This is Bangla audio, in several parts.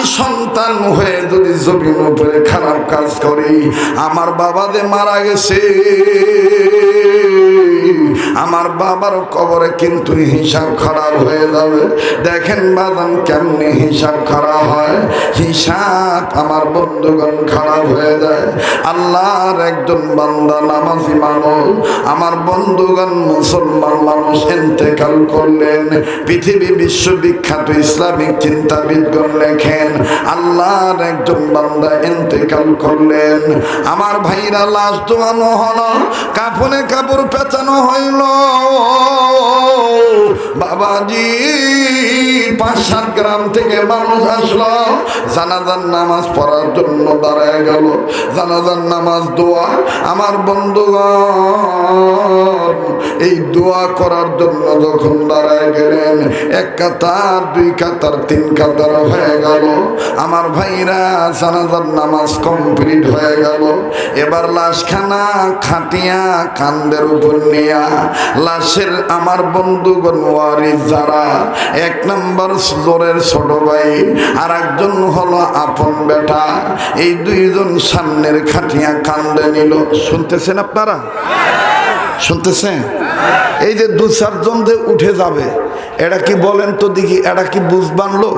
আমি সন্তান হয়ে যদি জমিন উপরে খারাপ কাজ করি আমার বাবা যে মারা গেছে। আমার বাবার কবরে কিন্তু হিসাব খারাপ হয়ে যাবে। দেখেন বাদান কেমনি হিসাব খারাপ হয়। হিসাব আমার বন্ধুগণ খারাপ হয়ে যায়। আল্লাহর একজন বান্দা নামাজি মানুষ। আমার বন্ধুগণ মুসলমান মানুষ ইন্তেকাল করলেন। পৃথিবী বিশ্ববিখ্যাত ইসলামিক চিন্তাবিদগণ লেখেন, আল্লাহর একজন বান্দা ইন্তেকাল করলেন। আমার ভাইরা লাশ দোয়ানো হলো কাপড়ে কাপড় পেঁচানো হইল বাবাজি পাঁচ সাত গ্রাম থেকে মানুষ আসলো। জানাজার নামাজ পড়ার জন্য দাঁড়ায় গেল। জানাজার নামাজ দোয়া আমার বন্ধুগণ, এই দোয়া করার জন্য যখন দাঁড়ায় গেলেন, এক কাতার, দুই কাতার, তিন কাতার হয়ে গেল। আমার ভাইরা, জানাজার নামাজ কমপ্লিট হয়ে গেল। এবার লাশখানা খাটিয়া কান্দের উপর নিয়া লাশের আমার বন্ধুগণ ওয়ারিস যারা, এক নম্বর জোরের ছোট ভাই আর একজন হলো আপন বেটা, এই দুইজন সামনের খাটিয়া কান্দে নিল। শুনতেছেন আপনারা? শুনতেছেন? এই যে দু চারজন যে উঠে যাবে এটা কি বলেন তো দেখি এটা কি বুঝ বানলো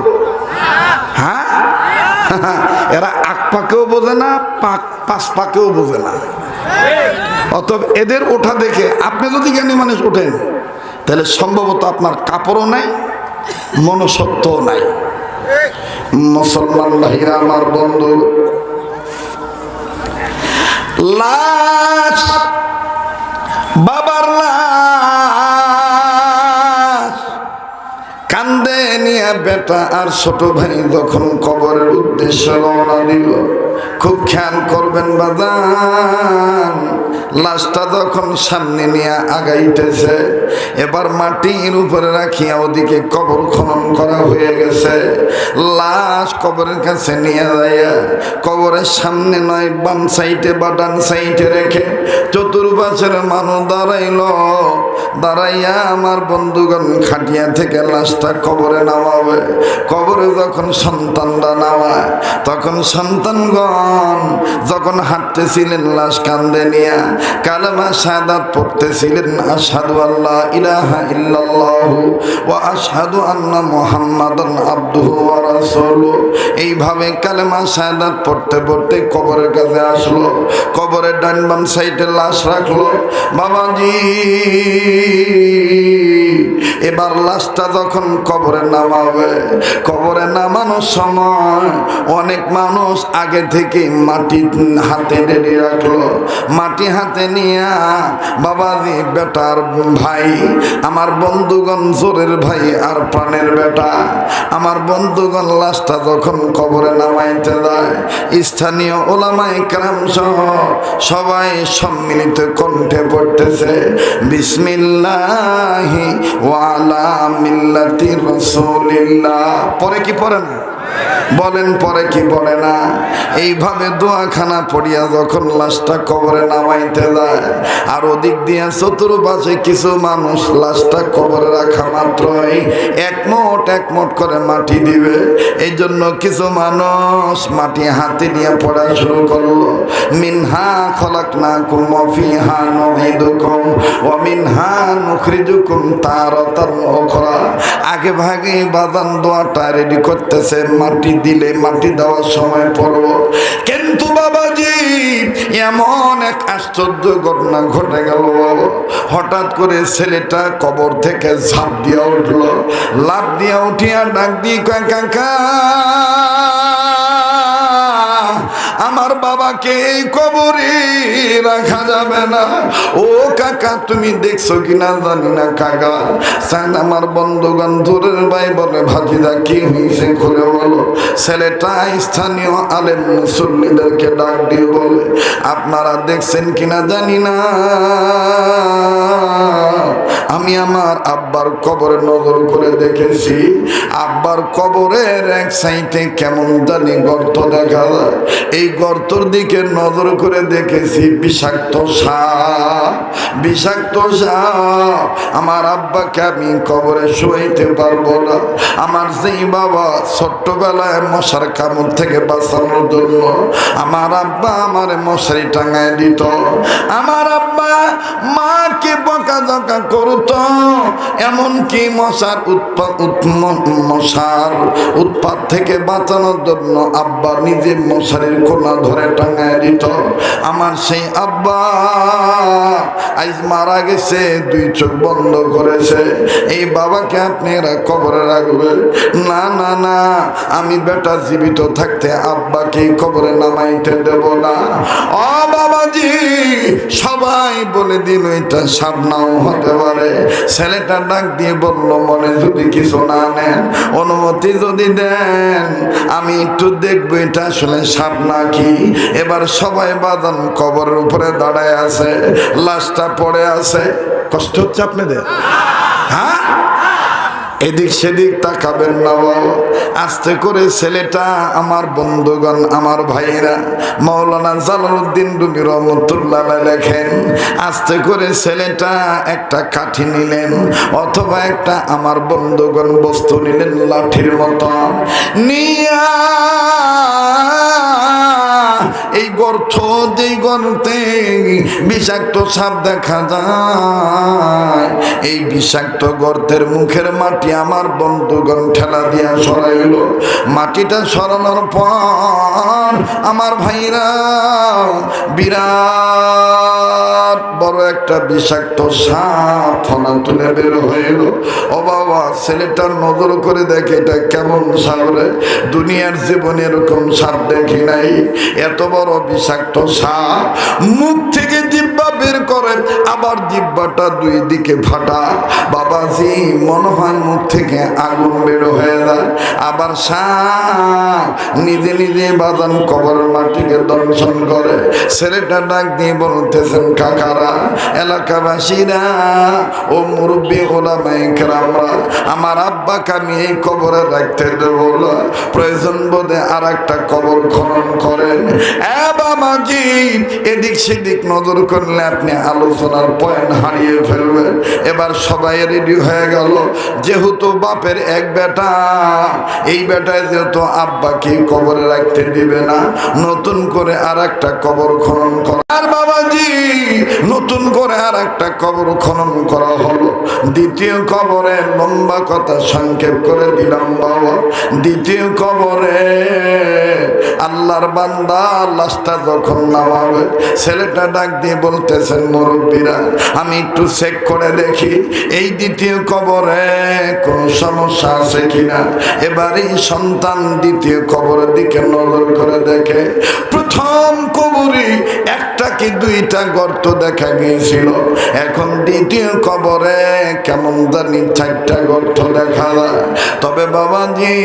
হ্যাঁ? এরা আক পাকেও বোঝে না, পাক পাঁচ পাকেও বোঝে না। অতএব এদের ওঠা দেখে আপনি যদি জ্ঞানী মানুষ ওঠেন, তাহলে সম্ভবত আপনার কাপড়ও নাই মনসত্বও নাই। মুসলমান ভাইরা, আমার বন্ধু, লাশ, বাবার লাশ, কান্দে নিয়ে বেটা আর ছোট ভাই যখন কবরের উদ্দেশ্যে রওনা দিল, খুব খেয়াল করবেন বাদান। লাশটা তখন সামনে নিয়ে আগাইতেছে, এবার মাটির উপরে রাখিয়া ওদিকে কবর খনন করা হয়ে গেছে। লাশ কবরের কাছে নিয়ে যাইয়া কবরের সামনে নয়, বাম সাইডে বা ডান সাইডে রেখে চতুর্পাশের মানুষ দাঁড়াইল। দাঁড়াইয়া আমার বন্ধুগণ খাটিয়া থেকে লাশটা কবরে নামাবে। কবরে যখন সন্তানরা নামায়, তখন সন্তানগণ যখন হাঁটতেছিলেন, লাশ কান্দে নিয়া কালামা শাহাদাত পড়তেছিলেন, আশহাদু আল্লাহ ইলাহা ইল্লাল্লাহু ওয়া আশহাদু আন্না মুহাম্মাদান আবদুহু ওয়া রাসূলুহু এইভাবে কালেমা শাহাদাত পড়তে পড়তে কবরের কাছে আসলো, কবরের ডান বাম সাইডে লাশ রাখল। বাবাজি! এবার লাশটা যখন কবরে নামাবে, কবরে নামানোর সময় অনেক মানুষ আগে থেকে মাটি হাতে রেডি রাখল। মাটি হাতে নিয়ে বাবাজি, বেটার ভাই, আমার বন্ধুগণ, জোরের ভাই আর প্রাণের বেটা, আমার বন্ধুগণ লাশটা যখন কবরে নামাইতে যায়, স্থানীয় ওলামাই কালাম সহ সবাই সম্মিলিত কণ্ঠে পড়তেছে বিসমিল্লাহি ওয়ালা মিল্লাতি রাসূলিল্লাহ। পরে কি পড়ে না? বলেন পরে কি বলে না? এইভাবে দোয়াখানা পড়িয়া যখন লাশটা কবরে নামাইতে যায়, আর ওদিক দিয়ে চতুর্পাশে কিছু মানুষ লাশটা কবরে রাখা মাত্রই একমোট একমোট করে মাটি দিবে। এই জন্য কিছু মানুষ মাটি হাতে নিয়ে পড়া শুরু করল। মিনহা খলাক না কুম ফিহা নহিদুকুম ও মিনহা নুখরিজুকুম তারাতান উখরা। আগে ভাগে বাদান দোয়াটা রেডি করতেছে মাটি দিলে মাটি দেওয়ার সময় পড়ব। কিন্তু বাবাজি, এমন এক আশ্চর্য ঘটনা ঘটে গেল। হঠাৎ করে ছেলেটা কবর থেকে ঝাঁপ দিয়া উঠল। লাভ দিয়া উঠিয়া ডাক দিয়ে কাকা! বাবাকে এই কবরে রাখা যাবে না। ও কাকা, তুমি দেখছ কিনা জানি না কাকা। সান আমার বন্ধুগণ দূরের ভাই বলে ভাজিদা কি হয়েছে খুলে বলো। ছেলেটা স্থানীয় আলেম মুসল্লিদেরকে ডাক দিয়ে বলে, আপনারা দেখছেন কিনা জানি না। আমি আমার আব্বার কবরে নজর করে দেখেছি। আব্বার কবরের এক সাইডে কেমন জানি গর্ত দেখা যায়। এই গর্তর চতুর্দিকে নজর করে দেখেছি, বিষাক্ত সাপ বিষাক্ত সাপ। আমার আব্বাকে আমি কবরে শুয়াইতে পারব না। আমার সেই বাবা ছোট্টবেলায় মশার কামড় থেকে বাঁচানোর জন্য আমার আব্বা আমার মশারি টাঙায় দিত। আমার আব্বা মাকে বকা জকা করতো, এমনকি মশার উৎপাদ মশার উৎপাদ থেকে বাঁচানোর জন্য আব্বা নিজে মশারির কোনা ধরে টাঙায় দিত আমার সেই আব্বা আজ মারা গেছে, দুই চোখ বন্ধ করেছে। এই বাবাকে আপনারা কবরে রাখবেন না না না, আমি বেটা জীবিত থাকতে আব্বাকে কবরে নামাইতে দেব না। ও বাবাজি, সবাই বলে দিল এটা সাবনাও হতে পারে। ছেলেটা ডাক দিয়ে বলল, মনে যদি কিছু না নেন, অনুমতি যদি দেন, আমি একটু দেখব এটা আসলে সাপ নাকি এবার সবাই বাদান কবরের উপরে দাঁড়ায় আছে, লাশটা পড়ে আছে। কষ্ট হচ্ছে আপনাদের? হ্যাঁ? এদিক সেদিক তাকাবেন না বাবা আস্তে করে ছেলেটা, আমার বন্ধুগণ, আমার ভাইরা মৌলানা জালালউদ্দিন রুমি রহমতুল্লাহ লেখেন, আস্তে করে ছেলেটা একটা কাঠি নিলেন, অথবা একটা আমার বন্ধুগণ বস্তু নিলেন লাঠির মতো। নিয়া এই গর্ত যেই গর্তে বিষাক্ত সাপ দেখা যায়। এই বিষাক্ত গর্তের মুখের মাটি আমার বন্ধুগণ ঠেলা দিয়া সরাইল। মাটিটা সরানোর পর আমার ভাইরা বিরাট বড় একটা বিষাক্ত সাপ ফনা তুলে বের হইল। ও বাবা, ছেলেটার নজর করে দেখে এটা কেমন সাপ রে? দুনিয়ার জীবনে এরকম সাপ দেখি নাই। এত বড় বিষাক্ত সাপ। মুখ থেকে করে আবার জিব্বাটা দুই দিকে ফাটা। বাবাজি, মনে হয় মুখ থেকে আগুন বের হয়ে যায়। আবার সাপ নিজে নিজে বাদান কবর মাটিকে দর্শন করে। ছেলেটা ডাক দিয়ে বলতেছেন, কাকারা, এলাকাবাসীরা ও মুরব্বী ওলামাইকরামরা আমার আব্বাকে আমি এই কবরে রাখতে দেবো প্রয়োজন বোধে আর একটা কবর খনন করেন। এ বাবাজি, এদিক সেদিক নজর করলে আপনি আলোচনার পয়েন্ট হারিয়ে ফেলবে। এবার সবাই রেডি হয়ে গেল। যেহেতু বাপের এক বেটা, এই বেটায় যেহেতু আব্বাকে কবরে রাখতে দিবে না, নতুন করে আর একটা কবর খনন করা। আর বাবাজি, নতুন করে আর একটা কবর খনন করা হলো। দ্বিতীয় কবরে লম্বা কথা সংক্ষেপ করে দিলাম বাবা। দ্বিতীয় কবরে আল্লাহর বান্দা লাশটা যখন নামাবে, ছেলেটা ডাক দিয়ে বলতেছেন মুরব্বীরা আমি একটু চেক করে দেখি, এই দ্বিতীয় কবরে কোন সমস্যা আছে কিনা? এবার এই সন্তান দ্বিতীয় কবরের দিকে নজর করে দেখে, প্রথম কবরে একটা কি দুইটা গর্ত দেখা গিয়েছিল? এখন দ্বিতীয় কবরে কেমন জানি চারটা গর্ত দেখা যায়। তবে বাবাজি,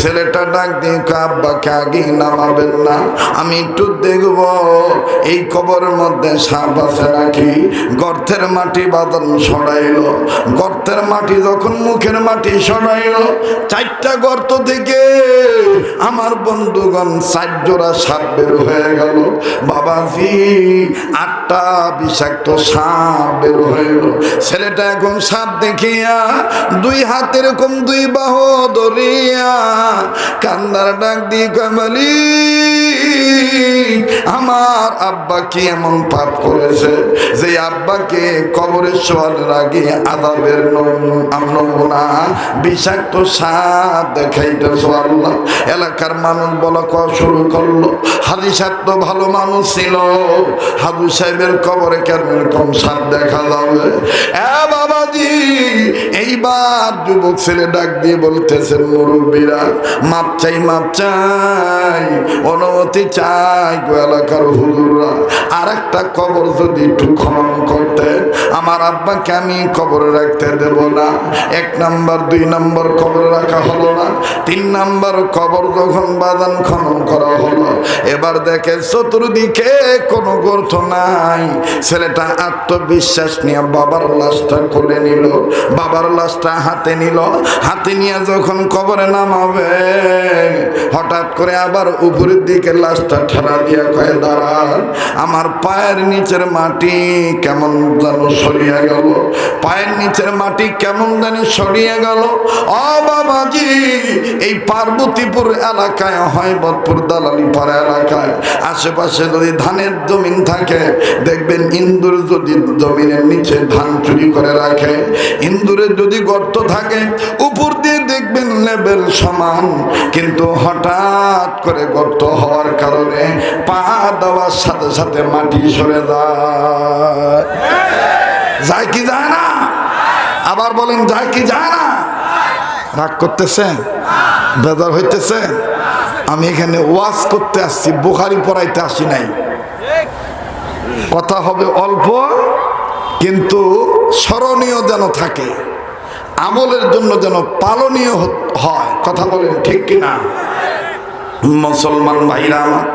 ছেলেটা ডাক দিয়ে আব্বাকে আগে নামাবেন না, আমি একটু দেখব, এই কবরের মধ্যে সাপ আছে নাকি? গর্তের মাটি বাদন সরাইল। গর্তের মাটি যখন মুখের মাটি সরাইল, চারটা গর্ত থেকে আমার বন্ধুগণ চার জোড়া সাপ বের হয়ে গেল। বাবাজি, আটটা বিষাক্ত সাপ বের হয়ে ছেলেটা এখন সাপ দেখিয়া দুই হাত এরকম দুই বাহ ধরিয়া কান্দার ডাক দিয়ে কমালি আমার আব্বা কি এমন পাপ করেছে? যে আব্বাকে কবরে শোয়ার আগে আদাবের নমুনা বিষাক্ত সাপ দেখাইতে আল্লাহ। এলাকার মানুষ বলা ক শুরু করল। সাহেব তো ভালো মানুষ ছিল। হাবু সাহেবের কবরে কেন এরকম সাপ দেখা যাবে? এ বাবাজি এইবার যুবক ছেলে ডাক দিয়ে বলতেছেন, মুরব্বীরা, মাপ চাই মাপ চাই, অনুমতি চাই এলাকার হুজুররা। আর একটা কবর যদি একটু খনন করতেন, আমার আব্বাকে আমি কবরে রাখতে দেব না। এক নাম্বার, দুই নাম্বার কবর রাখা হলো না। তিন নাম্বার কবর যখন বাদান খনন করা হলো, এবার দেখে চতুর্দিকে কোনো গর্ত নাই। ছেলেটা আত্মবিশ্বাস নিয়ে বাবার লাশটা খুলে নিল। বাবার লাশটা হাতে নিল। হাতে নিয়ে যখন কবরে নামাবে, হঠাৎ করে আবার উপরের দিকে লাশটা ঠেলা দিয়া কয়ে, দাঁড়ান, আমার পায়ের নিচের মাটি কেমন যেন সরিয়ে গেল। পায়ের নিচের মাটি কেমন যেন সরিয়ে গেল। ও বাবাজি, এই পার্বতীপুর এলাকায় হয় বদপুর দালালি পাড়া এলাকায়। আশেপাশে যদি ধানের জমিন থাকে, দেখবেন ইন্দুর যদি জমিনের নিচে ধান চুরি করে রাখে। ইন্দুরের যদি গর্ত থাকে, উপর দিয়ে দেখবেন লেভেল সমান। কিন্তু হঠাৎ করে গর্ত হওয়ার কারণে পা দেওয়ার সাথে সাথে মাটি সরে যায়। যায় কি যায় না? আবার বলেন, যায় কি যায় না? রাগ করতেছেন বেজার হইতেছে? আমি এখানে ওয়াজ করতে আসছি, বুখারি পড়াইতে আসি নাই। কথা হবে অল্প, কিন্তু স্মরণীয় যেন থাকে। আমলের জন্য যেন পালনীয় হয়। কথা বলেন ঠিক কিনা? মুসলমান ভাইরা আমার,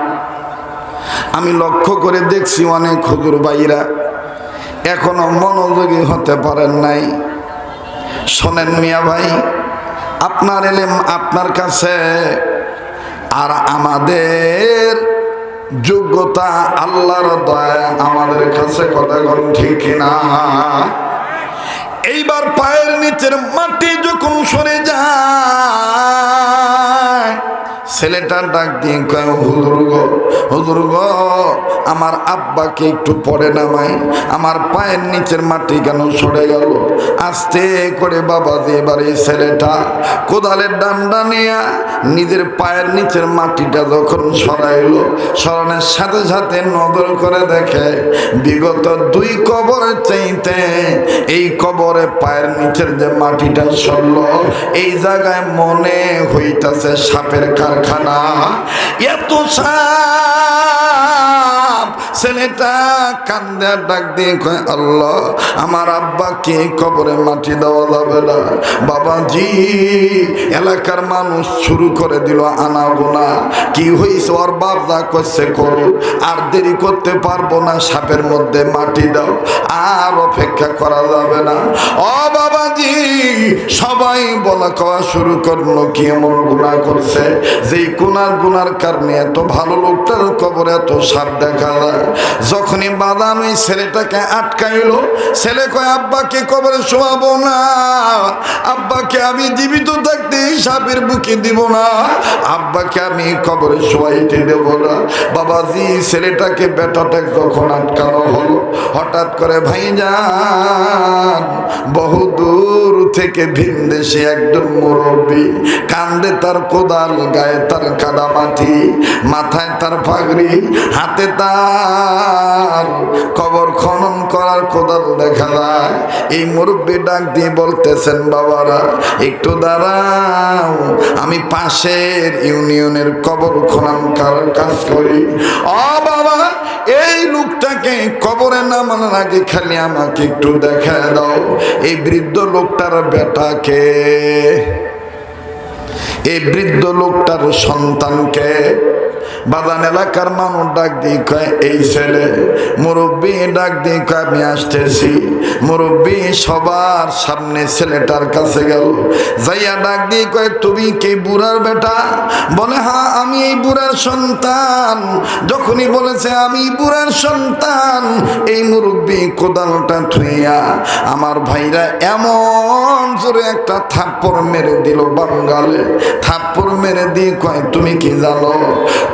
আমি লক্ষ্য করে দেখছি অনেক হুজুর ভাইরা এখনও মনোযোগী হতে পারেন নাই। শোনেন মিয়া ভাই, আপনার এলেম আপনার কাছে, আর আমাদের যোগ্যতা আল্লাহর দয়া আমাদের কাছে কথা ঠিক না এইবার পায়ের নিচের মাটি যখন সরে যায় ছেলেটা ডাক দিয়ে কয়, হুজুর গো হুজুর গো, আমার আব্বাকে একটু পরে নামাই। আমার পায়ের নিচের মাটি কেন সরে গেল? আস্তে করে বাবা দিয়ে এবার এই ছেলেটা কোদালের ডান্ডা নিয়ে নিজের পায়ের নিচের মাটিটা যখন সরাইলো, সরানোর সাথে সাথে নজর করে দেখে বিগত দুই কবরের চাইতে এই কবরে পায়ের নিচের যে মাটিটা সরল, এই জায়গায় মনে হইতাছে সাপের কারখানা এত সাপ ছেলেটা কান্দে ডাক দিয়ে কয়, আল্লাহ, আমার আব্বাকে কবরে মাটি দেওয়া যাবে না। বাবাজি, এলাকার মানুষ শুরু করে দিল আনা গোনা। কি হয়েছে ওর বাপ যা করছে করো। আর দেরি করতে পারব না, সাপের মধ্যে মাটি দাও। আর অপেক্ষা করা যাবে না। ও বাবাজি, সবাই বলা খাওয়া শুরু করল, কি এমন গুণা করছে? যেই গুনার গুনার কারণে এত ভালো লোকটার কবরে এত সাপ দেখা যায়। যখনই বাদাম ওই ছেলেটাকে আটকাইলো, ছেলে কয়, আব্বাকে কবরে শোয়াবো না, আব্বাকে আমি জীবিত থাকতে সাপের বুকে দিব না, আব্বাকে আমি কবরে শোয়াইতে দেব না। বাবাজি, ছেলেটাকে বেটাটা যখন আটকানো হলো, হঠাৎ করে, ভাই যান, বহু দূর থেকে ভিন দেশে একজন মুরব্বী কান্দে তার কোদাল, গায়ে তার কাদা মাটি মাথায় তার পাগড়ি হাতে তার কবর খনন করার কোদাল দেখা যায়। এই মুরব্বী ডাক দিয়ে বলতেছেন, বাবারা, একটু দাঁড়াও। আমি পাশের ইউনিয়নের কবর খনন করার কাজ করি। ও বাবা, এই লোকটাকে কবরে নামানোর আগে খালি আমাকে একটু দেখা দাও। এই বৃদ্ধ লোকটার বেটাকে। এই বৃদ্ধ লোকটার সন্তানকে বাদান এলাকার মানুষ ডাক দিয়ে কয়, এই ছেলে, মুরব্বী ডাক দিয়ে কয়, আমি আসতেছি। মুরব্বী সবার সামনে ছেলেটার কাছে গেল। যাইয়া ডাক দিয়ে কয়, তুমি কি বুড়ার বেটা? বলে হ্যাঁ আমি এই বুড়ার সন্তান। যখনই বলেছে, আমি বুড়ার সন্তান, এই মুরব্বী কোদালটা থুইয়া আমার ভাইরা এমন জোরে একটা থাপ্পড় মেরে দিল বাঙ্গালে। থাপ্পড় মেরে দিয়ে কয়, তুমি কি জানো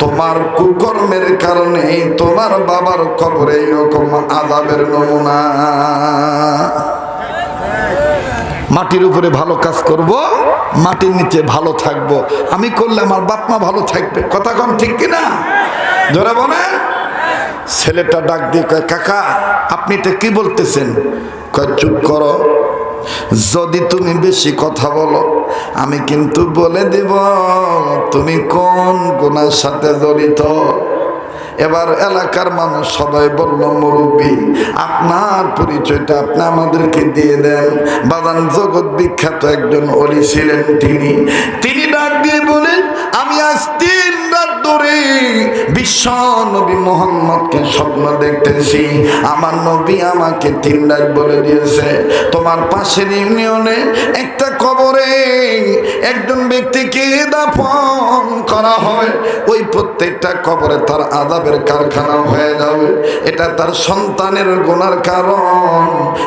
তোমার কুকর্মের কারণে তোমার বাবার কবরে এরকম আজাবের নমুনা। মাটির উপরে ভালো কাজ করব, মাটির নিচে ভালো থাকব। আমি করলে আমার বাপ মা ভালো থাকবে। কথা কম ঠিক কিনা ধরে বলেন। ছেলেটা ডাক দিয়ে কয়, কাকা, আপনি এটা কি বলতেছেন? কয়, চুপ করো। যদি তুমি বেশি কথা বলো, আমি কিন্তু বলে দিব, তুমি কোন গুণার সাথে জড়িত? এবার এলাকার মানুষ সবাই বলল, মুরব্বী, আপনার পরিচয়টা আপনি আমাদেরকে দিয়ে দেন। বাদান জগৎ বিখ্যাত একজন অলি ছিলেন তিনি। তিনি ডাক দিয়ে বলেন আমি আজ তিন রাত ধরে বিশ্ব নবী মোহাম্মদকে স্বপ্ন দেখতেছি। আমার নবী আমাকে বলে দিয়েছে, তোমার পাশের ইউনিয়নে একটা একজন ব্যক্তিকে দাফন করা হয়। ওই প্রত্যেকটা কবরে তার আদাবের কারখানা হয়ে যাবে। এটা তার সন্তানের গুণার কারণ।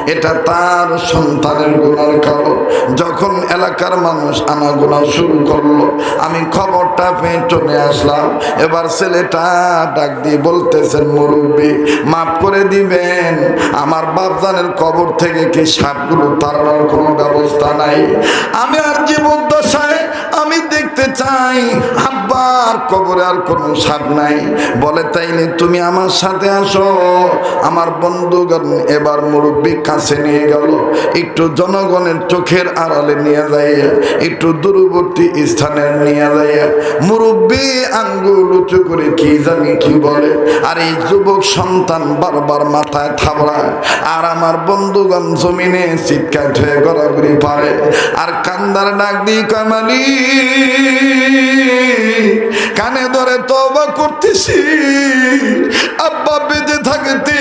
এটা তার সন্তানের গুণার কারণ। যখন এলাকার মানুষ আনাগোনা শুরু করল, আমি খবরটা পেয়ে চলে আসলাম। এবার ছেলেটা ডাক দিয়ে বলতেছেন, মুরব্বী, মাফ করে দিবেন। আমার বাপজানের কবর থেকে কি সাপগুলো তাড়ানোর কোনো ব্যবস্থা নাই? আমি আর জীবন্ত আমি দেখতে চাই, আব্বার কবরে আর কোনো সাপ নাই। বলে, তাইলে তুমি আমার সাথে আসো। আমার বন্ধুগণ এবার মুরব্বী কাছে নিয়ে গেল। একটু জনগণের চোখের আড়ালে নিয়ে যায়, একটু দূরবর্তী স্থানে নিয়ে যায়। মুরব্বী আঙ্গুল উঁচু করে কি জানি কি বলে। আর এই যুবক সন্তান বারবার মাথায় থাবড়ায়। আর আমার বন্ধুগণ জমিনে চিৎকার হয়ে গড়াগড়ি পারে আর কান্দার ডাক দিয়ে কামালি কানে ধরে তবা করতেছি। আব্বা বেঁচে থাকতে,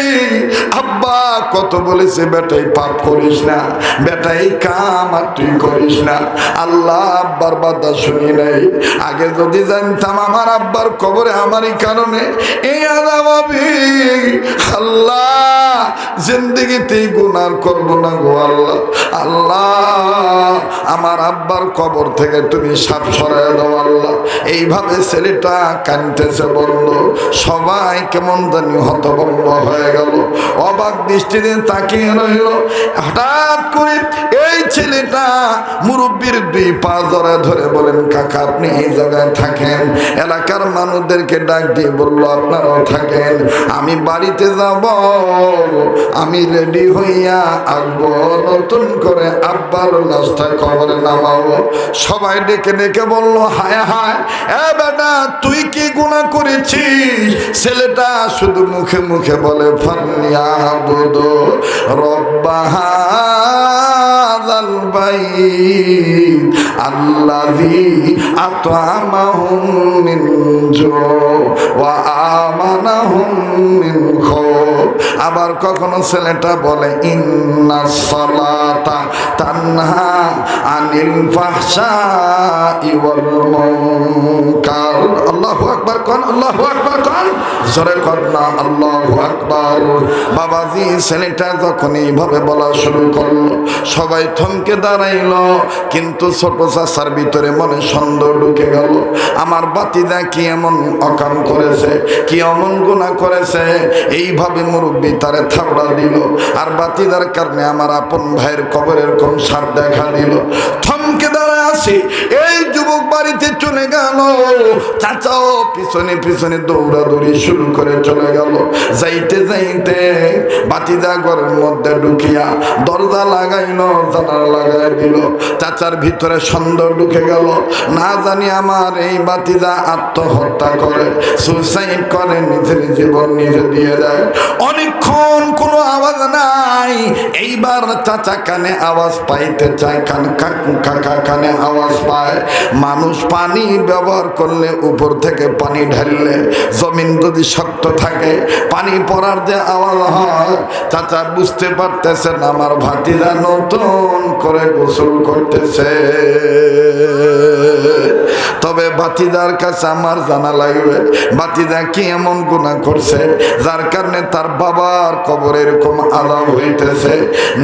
আব্বা কত বলেছে, বেটাই পাপ করিস না, বেটাই কাম আর তুই করিস না। আল্লাহ আব্বার বাদা শুনি নাই। আগে যদি জানতাম আমার আব্বার কবরে আমারই কারণে এই আদাব আল্লাহ জিন্দগিতে গুনার করব না গো আল্লাহ। আল্লাহ, আমার আব্বার কবর থেকে তুমি সাপ সরাই এইভাবে ছেলেটা কানতেছে বলল, সবাই কেমন জানি হতভম্ব হয়ে গেল। অবাক দৃষ্টিতে তাকিয়ে রইল। হঠাৎ করে এই ছেলেটা মুরব্বীর দুই পা ধরে বলেন, কাকা, আপনি এই জায়গায় থাকেন। এলাকার মানুষদেরকে ডাক দিয়ে বলল, আপনারাও থাকেন। আমি বাড়িতে যাব। আমি রেডি হইয়া আসব। নতুন করে আব্বার লাশটা কবরে নামাবো। সবাই ডেকে ডেকে বলল হায় হায়, এ বেটা, তুই কি গুণা করেছিস? ছেলেটা শুধু মুখে মুখে বলে আমানাহুম মিন খাউফ আবার কখনো ছেলেটা বলে বাবাজি, ছেলেটা যখন এইভাবে বলা শুরু করল, সবাই থমকে দাঁড়াইলো, কিন্তু ছোট ভিতরে মনে সন্দেহ ঢুকে গেল, আমার বাতিদা কি এমন অকাম করেছে, কি অমন গুণা করেছে? এইভাবে মুরব্বী তারে থাপড়া দিল। আর বাতি বাতিদার কারণে আমার আপন ভাইয়ের কবরের কোন সার দেখা দিল। থমকে দাঁড়ায় আসি এই যুবক বাড়িতে চলে গেল। চাচাও পিছনে পিছনে দৌড়াদৌড়ি শুরু করে চলে গেল। যাইতে যাইতে বাতিদা ঘরের মধ্যে ঢুকিয়া দরজা লাগাইলো, জানালা লাগাই দিল। চাচার ভিতরে সন্দেহ ঢুকে গেল। না জানি আমার এই বাতিদা আত্মহত্যা করে সুইসাইড করে, নিজের জীবন নিজে দিয়ে দেয়। অনেকক্ষণ কোনো আওয়াজ নাই। এইবার চাচা কানে আওয়াজ পাইতে চায়, কান কাকা কানে আওয়াজ পায়। মানুষ পানি ব্যবহার করলে উপর থেকে পানি ঢাললে জমিন যদি শক্ত থাকে, পানি পড়ার যে আওয়াজ হয়, চাচা বুঝতে পারতেছেন আমার ভাতিজা নতুন করে গোসল করতেছে। তবে বাতিদার কাছে আমার জানা লাগবে বাতিদা কি এমন গুণা করছে, যার কারণে তার বাবার কবর এরকম আলাপ হইতেছে।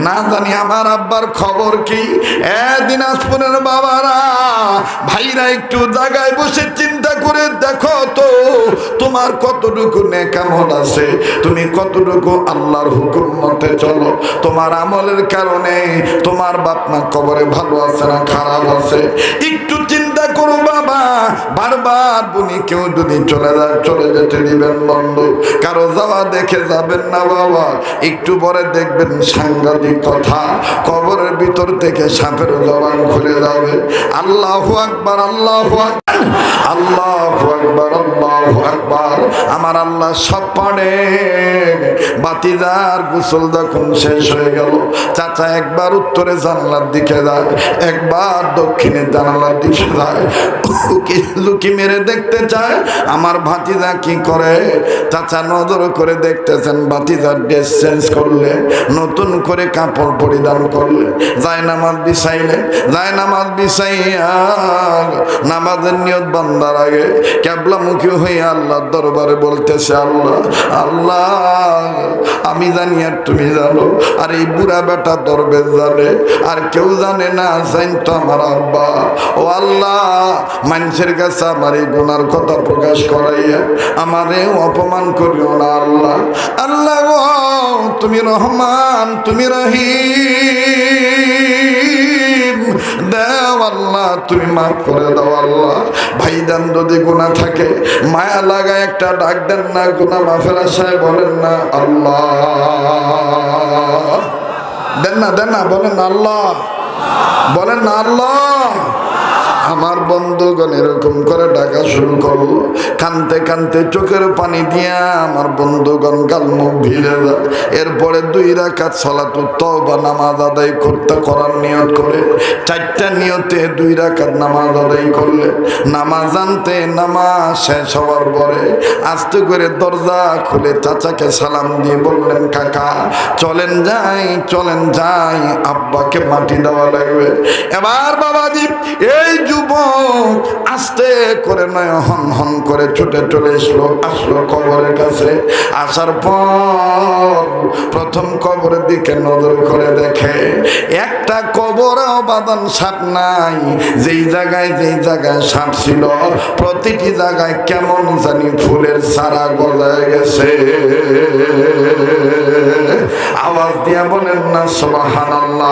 না জানি আমার আব্বার খবর কি, এ দিনাজপুরের বাবারা ভাইরা একটু জায়গায় বসে চিন্তা করে দেখো তো, তোমার কতটুকু নেকামল আছে? তুমি কতটুকু আল্লাহর হুকুম মতে চলো? তোমার আমলের কারণে তোমার বাপ মা কবরে ভালো আছে না খারাপ আছে? একটু চিন্তা করো বাবা। বারবার বুনি কেউ যদি চলে যায়, চলে যেতে দিবেন বন্ধু। কারও যাওয়া দেখে যাবেন না বাবা। একটু পরে দেখবেন সাংঘাতিক কথা। কবরের ভিতর থেকে সাপের জবান খুলে যাবে। আল্লাহ আকবার, আল্লাহ আল্লাহ আকবার আল্লাহ আকবার। আমার আল্লাহ সব পারে বাতিদার গোসল যখন শেষ হয়ে গেল, চাচা একবার উত্তরে জানালার দিকে যায়, একবার দক্ষিণে জানালার দিকে যায়। লুকি মেরে দেখতে চায়, আমার ভাতিজা কি করে? চাচা নজর করে দেখতেছেন ভাতিজার ড্রেস চেঞ্জ করলে, নতুন করে কাপড় পরিধান করলে। যায় নামাজ বিছাইলে, যায় নামাজ বিছাইয়া নামাজের নিয়ত বান্দার আগে ক্যাবলামুখী হয়ে আল্লাহ দরবারে বলতেছে, আল্লাহ আল্লাহ, আমি জানি আর তুমি জানো, আর এই বুড়া বেটা দরবেশ জানে, আর কেউ জানে না জান তো আমার আব্বা। ও আল্লাহ মানুষের কাছে আমার এই কথা প্রকাশ করাইয়া আমারে অপমান করিও না আল্লাহ। আল্লাহ তুমি রহমান, তুমি দেও আল্লাহ, তুমি মাফ করে দাও আল্লাহ। ভাইদান যদি গুণা থাকে, মায়া লাগা একটা ডাক দেন না গুণা মাফের বলেন না, আল্লাহ। দেন না দেন না, বলেন আল্লাহ। বলেন না, আল্লাহ। আমার বন্ধুগণ এরকম করে ডাকা শুরু করল। কানতে কানতে চোখের পানি দিয়া আমার বন্ধুগণ গাল মুখ ভিড়ে যায়। এরপরে দুই রাকাত সলাতু তওবা নামাজ আদায় করতে, করার নিয়ত করে, চারটা নিয়তে দুই রাকাত নামাজ আদায় করলে, নামাজ আনতে নামাজ শেষ হওয়ার পরে আস্তে করে দরজা খুলে চাচাকে সালাম দিয়ে বললেন, কাকা, চলেন যাই চলেন যাই, আব্বাকে মাটি দেওয়া লাগবে। এবার বাবাজি, এই যুবক আস্তে করে নয় হন হন করে ছুটে চলে এসলো, আসলো কবরের কাছে। আসার পর প্রথম কবরের দিকে নজর করে দেখে, একটা কবর বাদান সাপ নাই। যেই জায়গায় যেই জায়গায় সাপ ছিল, প্রতিটি জায়গায় কেমন জানি ফুলের সারা গজায় গেছে। আওয়াজ দিয়া বলেন না সোবাহান বলেন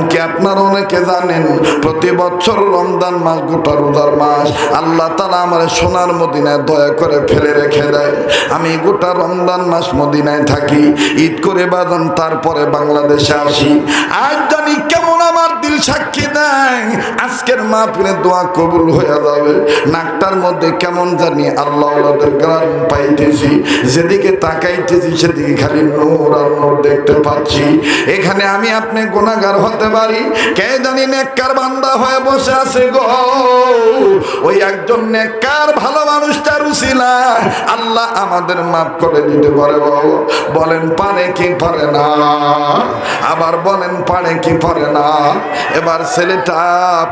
এমনকি আপনার অনেকে জানেন, প্রতি বছর রমজান মাস, গোটা রোজার মাস আল্লাহ তালা আমার সোনার মদিনায় দয়া করে ফেলে রেখে দেয়। আমি গোটা রমজান মাস মদিনায় থাকি, ঈদ করে বাজান, তারপরে বাংলাদেশে আসি। আজ জানি সাক্ষী দেয় আজকের মাহফিলে দোয়া কবুল হয়ে যাবে। নাকটার মধ্যে কেমন জানি আল্লাহ পাইতেছি। যেদিকে তাকাইতেছি, সেদিকে খালি নূর আর নূর দেখতে পাচ্ছি। এখানে আমি আপনি গুণাগার হতে পারি। কে জানি নেককার বান্দা হয়ে বসে আছে গো। ওই একজন নেককার, ভালো মানুষটার উসিলা আল্লাহ আমাদের মাফ করে দিতে পারে বাবু বলেন, পারে কি পারে না? আবার বলেন, পারে কি পারে না? এবার ছেলেটা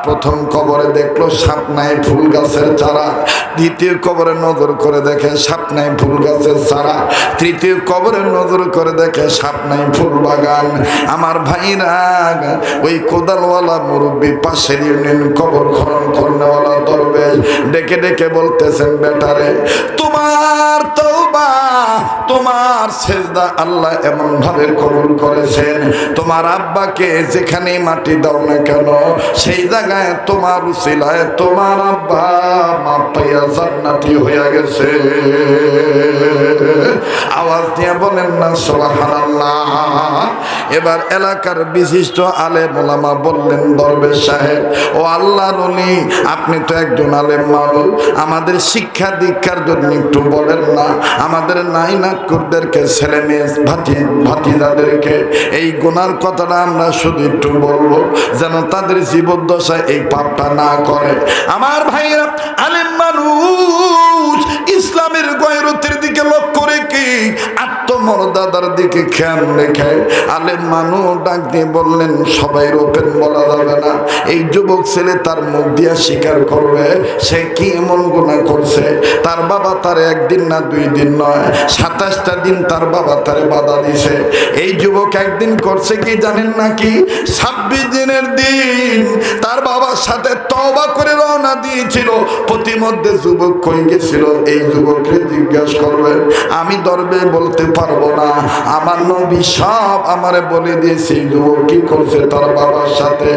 প্রথম কবরে দেখল সাপ নাই ফুল গাছের চারা। দ্বিতীয় কবরে নজর করে দেখে সাপ নাই ফুল গাছের চারা। তৃতীয় কবরে নজর করে দেখে সাপ নাই ফুল বাগান। আমার ভাইরা, ওই কোদালওয়ালা মুরব্বী পাশের ইউনিয়ন কবর খনন করনেওয়ালা দরবেশ ডেকে ডেকে বলতেছেন বেটারে তোমার তওবা তোমার সেজদা আল্লাহ কবুল করেছেন, তোমার আব্বাকে যেখানে মাটি দাও না কেন, সেই জায়গায় তোমার উসিলায় তোমার আব্বা জান্নাতি হইয়া গেছে। আওয়াজ দিয়ে বলেন না এবার এলাকার বিশিষ্ট আলে ওলামা বললেন, দরবেশ সাহেব, ও আল্লাহ অলি আপনি তো একজন আলেম মানুষ, আমাদের শিক্ষা দীক্ষার জন্য একটু বলেন না, আমাদের নাইনাটকুরদেরকে ছেলে মেয়ে ভাতি ভাতিদাদেরকে এই গুনার কথাটা আমরা শুধু একটু বলব, যেন তাদের জীবদ্দশায় এই পাপটা না করে। আমার ভাইরা আলেম মানুষ, ইসলামের গয়রতের দিকে লক্ষ্য রেখে আত্মমর্যাদার দিকে খেয়াল রেখে আলেম মানুষ ডাক দিয়ে বললেন, সবাই ওপেন বলা যাবে না। এই যুবক ছেলে তার মুখ দিয়া স্বীকার করবে, সে কি এমন গুণা করছে? তার বাবা তার একদিন না দুই দিন নয়, সাতাশটা দিন তার বাবা তারে বাধা দিছে। এই যুবক একদিন করছে কি জানেন নাকি? ছাব্বিশ দিনের দিন তার বাবার সাথে তবা করে রওনা দিয়েছিল। প্রতিমধ্যে যুবক কই গেছিল? এই যুবককে জিজ্ঞাসা করবেন আমি দরবে বলতে পারব না। আমার নবী সব আমারে বলে দিয়েছে এই কি করছে তার বাবার সাথে?